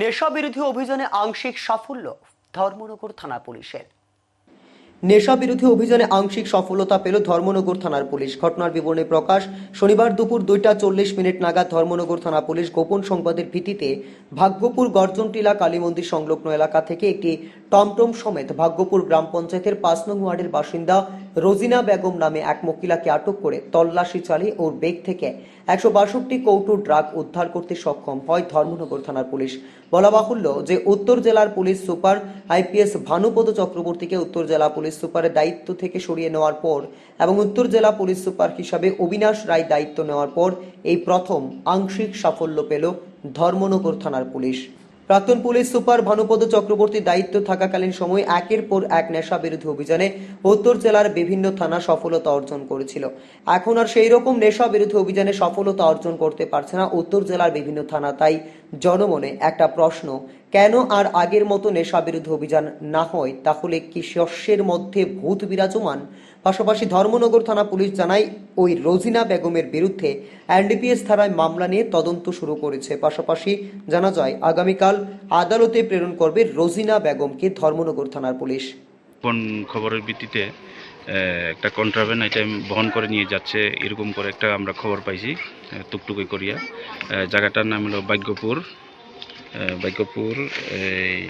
নেশা বিরোধী অভিযানে আংশিক সাফল্য ধর্মনগর থানা পুলিশের। নেশা বিরোধী অভিযানে আংশিক সফলতা পেল ধর্মনগর থানার পুলিশ। ঘটনার বিবরণে প্রকাশ শনিবার দুপুর দুইটা চল্লিশ মিনিট নাগাদ ধর্মনগর থানা পুলিশ গোপন সংবাদের ভিত্তিতে ভাগ্যপুর গর্জনটিলা কালী মন্দির সংলগ্ন এলাকা থেকে একটি টমটম সমেত ভাগ্যপুর গ্রাম পঞ্চায়েতের পাঁচ নং ওয়ার্ডের বাসিন্দা রোজিনা বেগম নামে এক মহিলাকে আটক করে তল্লাশি চালিয়ে ওর বেগ থেকে একশো বাষট্টি কৌটো ড্রাগ উদ্ধার করতে সক্ষম হয় ধর্মনগর থানার পুলিশ। বলা বাহুল্য যে উত্তর জেলার পুলিশ সুপার আইপিএস ভানুপদ চক্রবর্তীকে উত্তর জেলা পুলিশ সুপারের দায়িত্ব থেকে সরিয়ে নেওয়ার পর এবং উত্তর জেলা পুলিশ সুপার হিসাবে অবিনাশ রায় দায়িত্ব নেওয়ার পর এই প্রথম আংশিক সাফল্য পেল ধর্মনগর থানার পুলিশ। প্রাক্তন পুলিশ সুপার ভানুপদ চক্রবর্তী দায়িত্ব থাকাকালীন সময় একের পর এক নেশা বিরোধী অভিযানে উত্তর জেলার বিভিন্ন থানা সফলতা অর্জন করেছিল। এখন আর সেই রকম নেশা বিরোধী অভিযানে সফলতা অর্জন করতে পারছে না উত্তর জেলার বিভিন্ন থানা, তাই জনমনে একটা প্রশ্ন কেন আর আগের মতো নেশা বিরোধী অভিযান না হয়? তাহলে কি শস্যের মধ্যে ভূত বিরাজমান? পাশাপাশি ধর্মনগর থানা পুলিশ জানায়, ওই রোজিনা বেগমের বিরুদ্ধে এনডিপিএস ধারায় মামলা নিয়ে তদন্ত শুরু করেছে। পাশাপাশি জানা যায়, আগামীকাল আদালতে প্রেরণ করবে রোজিনা বেগমকে ধর্মনগর থানার পুলিশ। খবরের ভিত্তিতে একটা কন্ট্রাভেন আইটেম বহন করে নিয়ে যাচ্ছে। এরকম করে একটা আমরা খবর পাইছি টুকটুকি করিয়া। জায়গাটার নাম হলো ভাগ্যপুর। ভাগ্যপুর এই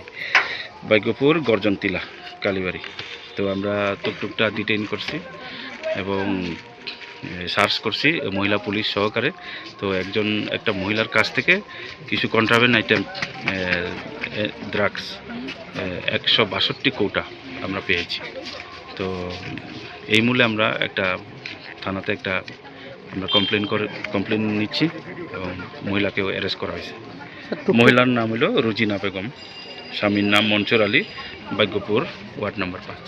ভাগ্যপুর গর্জনতিলা কালীবাড়ি। তো আমরা টুকটুকটা ডিটেইন করছি এবং সার্চ করছি মহিলা পুলিশ সহকারে। তো একজন, একটা মহিলার কাছ থেকে কিছু কন্ট্রাভেন আইটেম ড্রাগস একশো বাষট্টি কৌটা আমরা পেয়েছি। তো এই মূলে আমরা একটা থানাতে একটা, আমরা কমপ্লেন করে কমপ্লেন নিচ্ছি এবং মহিলাকেও অ্যারেস্ট করা হয়েছে। মহিলার নাম হলো রুজিনা বেগম। স্বামীর নাম মনসুর আলী বাগ্যপুর ওয়ার্ড নম্বর পাঁচ।